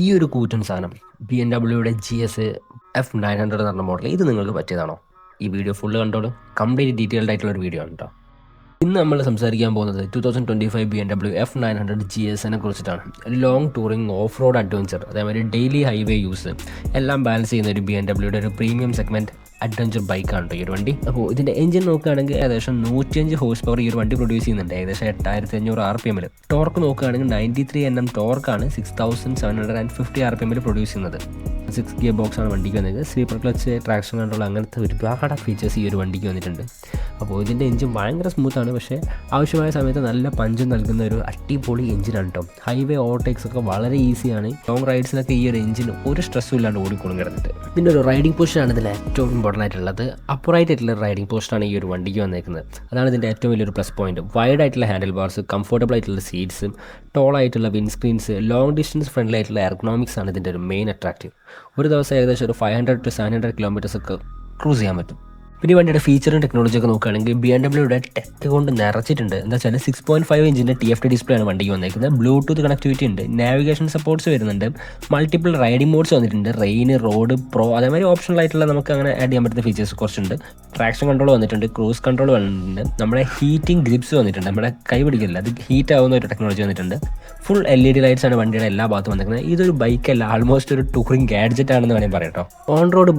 ഈ ഒരു കൂറ്റൻ സാധനം B M ഡബ്ല്യൂയുടെ G S F nine hundred എന്ന് പറഞ്ഞ മോഡൽ ഇത് നിങ്ങൾക്ക് പറ്റിയതാണോ? ഈ വീഡിയോ ഫുള്ള് കണ്ടോളൂ. കംപ്ലീറ്റ് ഡീറ്റെയിൽഡ് ആയിട്ടുള്ള ഒരു വീഡിയോ ആണ് കേട്ടോ ഇന്ന് നമ്മൾ സംസാരിക്കാൻ പോകുന്നത് two thousand twenty five B M W F nine hundred G S എനെ കുറിച്ചിട്ടാണ്. Long touring off road adventure അതേമാതിരി ഡെയിലി ഹൈവേ യൂസ് എല്ലാം ബാലൻസ് ചെയ്യുന്ന ഒരു ബി എം ഡബ്ല്യൂയുടെ ഒരു പ്രീമിയം സെഗ്മെന്റ് അഡ്വഞ്ചർ ബൈക്കാണ് ഈ ഒരു വണ്ടി. അപ്പോൾ ഇതിന്റെ എഞ്ചിൻ നോക്കുകയാണെങ്കിൽ ഏകദേശം നൂറ്റിയഞ്ച് ഹോഴ്സ് പവർ ഈ ഒരു വണ്ടി പ്രൊഡ്യൂസ് ചെയ്യുന്നുണ്ട്. ഏകദേശം എട്ടായിരത്തി അഞ്ഞൂറ് ആർ പി എമ്മിൽ ടോർക്ക് നോക്കുകയാണെങ്കിൽ ninety three N M ടോർക്കാണ് six thousand seven hundred and fifty R P എമ്മിൽ പ്രൊഡ്യൂസ് ചെയ്യുന്നത്. സിക്സ് ഗിയർ ബോക്സാണ് വണ്ടിക്ക് വന്നത് സ്ലീപ്പർ ക്ലച്ച് ട്രാക്ഷൻ കൺട്രോൾ അങ്ങനത്തെ ഒരുപാട് ഫീച്ചേഴ്സ് ഈ ഒരു വണ്ടിക്ക് വന്നിട്ടുണ്ട്. അപ്പോൾ ഇതിന്റെ എഞ്ചിൻ ഭയങ്കര സ്മൂത്താണ്. പക്ഷേ ആവശ്യമായ സമയത്ത് നല്ല പഞ്ച് നൽകുന്ന ഒരു അടിപൊളി എഞ്ചിനാണ് കേട്ടോ ഹൈവേ ഓവർടേക്സ് ഒക്കെ വളരെ ഈസിയാണ്. ലോങ് റൈഡ്സിനൊക്കെ ഈ ഒരു എഞ്ചിൻ ഒരു സ്ട്രെസ്സും ഇല്ലാണ്ട് ഓടിക്കൊള്ളും കിടന്നിട്ട് പിന്നെ ഒരു റൈഡിംഗ് പൊസിഷനാണ് ഇതിൽ ഏറ്റവും ഇമ്പോർട്ടന്റ് ആയിട്ടുള്ളത്. അപ്പുറൈറ്റ് ആയിട്ടുള്ള റൈഡിംഗ് പോസ്റ്റാണ് ഈ ഒരു വണ്ടിക്ക് വന്നേക്കുന്നത്. അതാണ് ഇതിന്റെ ഏറ്റവും വലിയൊരു പ്ലസ് പോയിന്റ് വൈഡ് ആയിട്ടുള്ള ഹാൻഡിൽ ബാർസ് കംഫർട്ടബിൾ ആയിട്ടുള്ള സീറ്റ്സും ടോൾ ആയിട്ടുള്ള വിൻസ്ക്രീൻസ് ലോങ് ഡിസ്റ്റൻസ് ഫ്രണ്ട്ലി ആയിട്ടുള്ള എർഗണോമിക്സ് ആണ് ഇതിന്റെ ഒരു മെയിൻ അട്രാക്റ്റീവ് ഒരു ദിവസം ഏകദേശം ഒരു five hundred to seven hundred kilometres ഒക്കെ ക്രൂസ് ചെയ്യാൻ പറ്റും. പിന്നെ വണ്ടിയുടെ ഫീച്ചറും ടെക്നോളജി ഒക്കെ നോക്കുകയാണെങ്കിൽ ബി എം ഡബ്ല്യൂടെ ടെക് കൊണ്ട് നിറച്ചിട്ടുണ്ട്. എന്താ വെച്ചാൽ സിക്സ് പോയിന്റ് ഫൈവ് ഇഞ്ചിന്റെ ടി എഫ് ടി ഡിസ്പ്ലേ ആണ് വണ്ടിക്ക് വന്നിരിക്കുന്നത് ബ്ലൂടൂത്ത് കണക്ടിവിറ്റി ഉണ്ട്. നാവിഗേഷൻ സപ്പോർട്ട്സ് വരുന്നുണ്ട്. മൾട്ടിപ്പിൾ റൈഡിംഗ് മോഡ്സ് വന്നിട്ടുണ്ട്. റെയിൻ റോഡ് പ്രോ അതേമാതിരി ഓപ്ഷണൽ ആയിട്ടുള്ള നമുക്ക് അങ്ങനെ ആഡ് ചെയ്യാൻ പറ്റുന്ന ഫീച്ചേഴ്സ് കുറച്ചുണ്ട്. ട്രാക്ഷൻ കൺട്രോൾ വന്നിട്ടുണ്ട്. ക്രൂസ് കൺട്രോൾ വന്നിട്ടുണ്ട്. നമ്മുടെ ഹീറ്റിംഗ് ഗ്രിപ്സ് വന്നിട്ടുണ്ട്. നമ്മുടെ കൈ പിടിക്കില്ല അത് ഹീറ്റ് ആവുന്ന ഒരു ടെക്നോളജി വന്നിട്ടുണ്ട്. Full L E D lights ആണ് വണ്ടിയുടെ എല്ലാ ഭാഗത്തും വന്നിരിക്കുന്നത്. ഇതൊരു ബൈക്കല്ല ആൾമോസ്റ്റ് ഒരു ടൂറിംഗ് ഗാഡ്ജറ്റ് ആണെന്ന് വേണമെങ്കിൽ പറയാം ഓൺ റോഡ്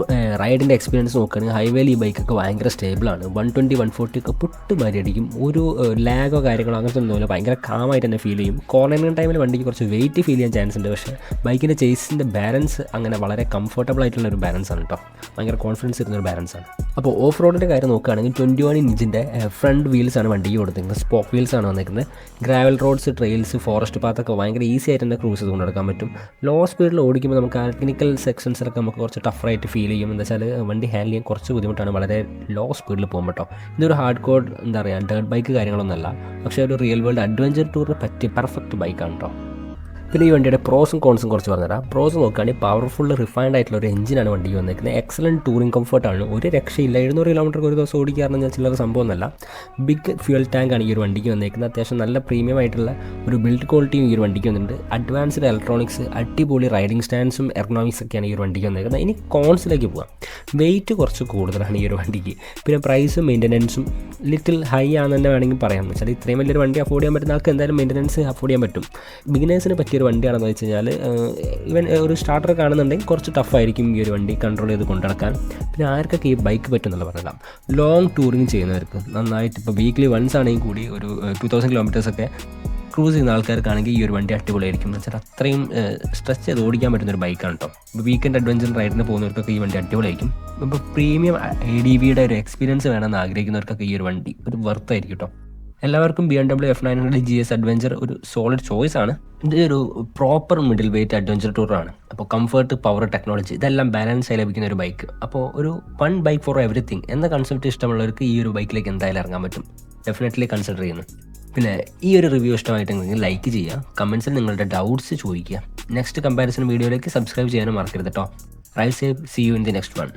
റൈഡിന്റെ എക്സ്പീരിയൻസ് നോക്കുകയാണെങ്കിൽ ഹൈവേയിൽ ഈ ബൈക്കൊക്കെ ഭയങ്കര സ്റ്റേബിളാണ്. വൺ ട്വന്റി വൺ ഫോർട്ടി ഒക്കെ പൊട്ട് മാരി അടിക്കും. ഒരു ലാഗോ കാര്യങ്ങളോ അങ്ങനത്തെ ഒന്നുമില്ല ഭയങ്കര കാമായിട്ട് തന്നെ ഫീൽ ചെയ്യും. കോർണറിങ് ടൈമിൽ വണ്ടിക്ക് കുറച്ച് വെയിറ്റ് ഫീൽ ചെയ്യാൻ ചാൻസ് ഉണ്ട്. പക്ഷേ ബൈക്കിന്റെ ചേസിന്റെ ബാലൻസ് അങ്ങനെ വളരെ കംഫർട്ടബിൾ ആയിട്ടുള്ള ഒരു ബാലൻസ് ആണ് കേട്ടോ ഭയങ്കര കോൺഫിഡൻസ് ഇരുന്ന ഒരു ബാലൻസ് ആണ്. അപ്പോൾ ഓഫ് റോഡിന്റെ കാര്യം നോക്കുകയാണെങ്കിൽ ട്വന്റി വൺ ഇഞ്ചിന്റെ ഫ്രണ്ട് വീൽസ് ആണ് വണ്ടിക്ക് കൊടുത്തിരിക്കുന്നത്. സ്പോക്ക് വീൽസ് ആണ് വന്നിരിക്കുന്നത്. Gravel roads trails forest path ഒക്കെ ഭയങ്കര ഈസി ആയിട്ട് തന്നെ ക്രൂസ് കൊണ്ട് നടക്കാൻ പറ്റും ലോ സ്പീഡിൽ ഓടിക്കുമ്പോൾ നമുക്ക് ടെക്നിക്കൽ സെക്ഷൻസിലൊക്കെ നമുക്ക് കുറച്ച് ടഫറായിട്ട് ഫീൽ ചെയ്യും. എന്താ വെച്ചാൽ വണ്ടി ഹാൻഡിൽ ചെയ്യാൻ കുറച്ച് ബുദ്ധിമുട്ടാണ്. വളരെ ലോ സ്പീഡിൽ പോകും കേട്ടോ ഇതൊരു ഹാർഡ് കോഡ് എന്താ പറയുക ഡേർട്ട് ബൈക്ക് കാര്യങ്ങളൊന്നുമല്ല. പക്ഷേ ഒരു റിയൽ വേൾഡ് അഡ്വഞ്ചർ ടൂറിന് പറ്റിയ പെർഫെക്റ്റ് ബൈക്കാണ് കേട്ടോ പിന്നെ ഈ വണ്ടിയുടെ പ്രോസും കോൺസും കുറച്ച് പറഞ്ഞുതരാം. പ്രോസ് നോക്കുകയാണെങ്കിൽ പവർഫുൾ റിഫൈൻഡ് ആയിട്ടുള്ള ഒരു എഞ്ചിനാണ് വണ്ടിക്ക് വന്നിരിക്കുന്നത് എക്സലന്റ് ടൂറിംഗ് കംഫർട്ടാണ് ഒരു രക്ഷയില്ല. എഴുന്നൂറ് കിലോമീറ്റർ ഒരു ദിവസം ഓടിക്കാറെന്ന് ഞാൻ ചില്ലറ സംഭവമൊന്നുമല്ല. ബിഗ് ഫ്യൂൽ ടാങ്കാണ് ഈ ഒരു വണ്ടിക്ക് വന്നിരിക്കുന്നത് അത്യാവശ്യം നല്ല പ്രീമിയം ആയിട്ടുള്ള ഒരു ബിൽഡ് ക്വാളിറ്റിയും ഈ ഒരു വണ്ടിക്ക് വന്നിട്ടുണ്ട്. അഡ്വാൻസ്ഡ് ഇലക്ട്രോണിക്സ് അടിപൊളി റൈഡിംഗ് സ്റ്റാൻഡ്സും എർഗണോമിക്സ് ഒക്കെയാണ് ഈ ഒരു വണ്ടിക്ക് വന്നിരിക്കുന്നത് ഇനി കോൺസിലേക്ക് പോകാം വെയിറ്റ് കുറച്ച് കൂടുതലാണ് ഈ ഒരു വണ്ടിക്ക്. പിന്നെ പ്രൈസും മെയിന്റനൻസും ലിറ്റിൽ ഹൈ ആണെന്ന് തന്നെ വേണമെങ്കിൽ പറയാം. വെച്ചാൽ ഇത്രയും വലിയൊരു വണ്ടി അഫോർഡ് ചെയ്യാൻ പറ്റുന്ന ആൾക്ക് എന്തായാലും മെയിന്റനൻസ് അഫോർഡ് ചെയ്യാൻ പറ്റും. ബിഗിനേഴ്സിന് പറ്റിയൊരു വണ്ടിയാണെന്ന് വെച്ച് കഴിഞ്ഞാൽ ഇവൻ ഒരു സ്റ്റാർട്ടർ കാണുന്നുണ്ടെങ്കിൽ കുറച്ച് ടഫായിരിക്കും ഈ ഒരു വണ്ടി കൺട്രോൾ ചെയ്ത് കൊണ്ടുനടക്കാൻ പിന്നെ ആർക്കൊക്കെ ഈ ബൈക്ക് പറ്റുമെന്നുള്ള പറഞ്ഞാൽ ലോങ് ടൂറിങ് ചെയ്യുന്നവർക്ക് നന്നായിട്ട് ഇപ്പോൾ വീക്ക്ലി വൺസ് ആണെങ്കിൽ കൂടി ഒരു ടു തൗസൻഡ് കിലോമീറ്റേഴ്സൊക്കെ ക്രൂസ് ചെയ്യുന്ന ആൾക്കാർക്കാണെങ്കിൽ ഈ ഒരു വണ്ടി അടിപൊളിയായിരിക്കും. എന്ന് വെച്ചാൽ അത്രയും സ്ട്രെച്ച് ചെയ്ത് ഓടിക്കാൻ പറ്റുന്ന ഒരു ബൈക്കാണ് കേട്ടോ ഇപ്പോൾ വീക്കെൻഡ് അഡ്വഞ്ചർ റൈഡിന് പോകുന്നവർക്കൊക്കെ ഈ വണ്ടി അടിപൊളിയായിരിക്കും. ഇപ്പോൾ പ്രീമിയം എ ഡി വിയുടെ ഒരു എക്സ്പീരിയൻസ് വേണമെന്ന് ആഗ്രഹിക്കുന്നവർക്കൊക്കെ ഈ ഒരു വണ്ടി ഒരു വർത്തായിരിക്കും കേട്ടോ എല്ലാവർക്കും B M W F nine hundred G S adventure ഒരു സോളിഡ് ചോയ്സ് ആണ്. ഇത് ഒരു പ്രോപ്പർ മിഡിൽ വെയിറ്റ് അഡ്വഞ്ചർ ടൂറാണ് അപ്പോൾ കംഫർട്ട് പവർ ടെക്നോളജി ഇതെല്ലാം ബാലൻസ് ആയി ലഭിക്കുന്ന ഒരു ബൈക്ക് അപ്പോൾ ഒരു വൺ ബൈക്ക് ഫോർ എവറിത്തിങ് എന്ന കൺസെപ്റ്റ് ഇഷ്ടമുള്ളവർക്ക് ഈ ഒരു ബൈക്കിലേക്ക് എന്തായാലും ഇറങ്ങാൻ പറ്റും. ഡെഫിനറ്റ്ലി കൺസിഡർ ചെയ്യുന്നു. പിന്നെ ഈ ഒരു റിവ്യൂ ഇഷ്ടമായിട്ടുണ്ടെങ്കിൽ ലൈക്ക് ചെയ്യുക കമൻസിൽ നിങ്ങളുടെ ഡൗട്ട്സ് ചോദിക്കുക. നെക്സ്റ്റ് കമ്പാരിസൺ വീഡിയോയിലേക്ക് സബ്സ്ക്രൈബ് ചെയ്യാനും മറക്കരുത് കേട്ടോ right save see you in the next one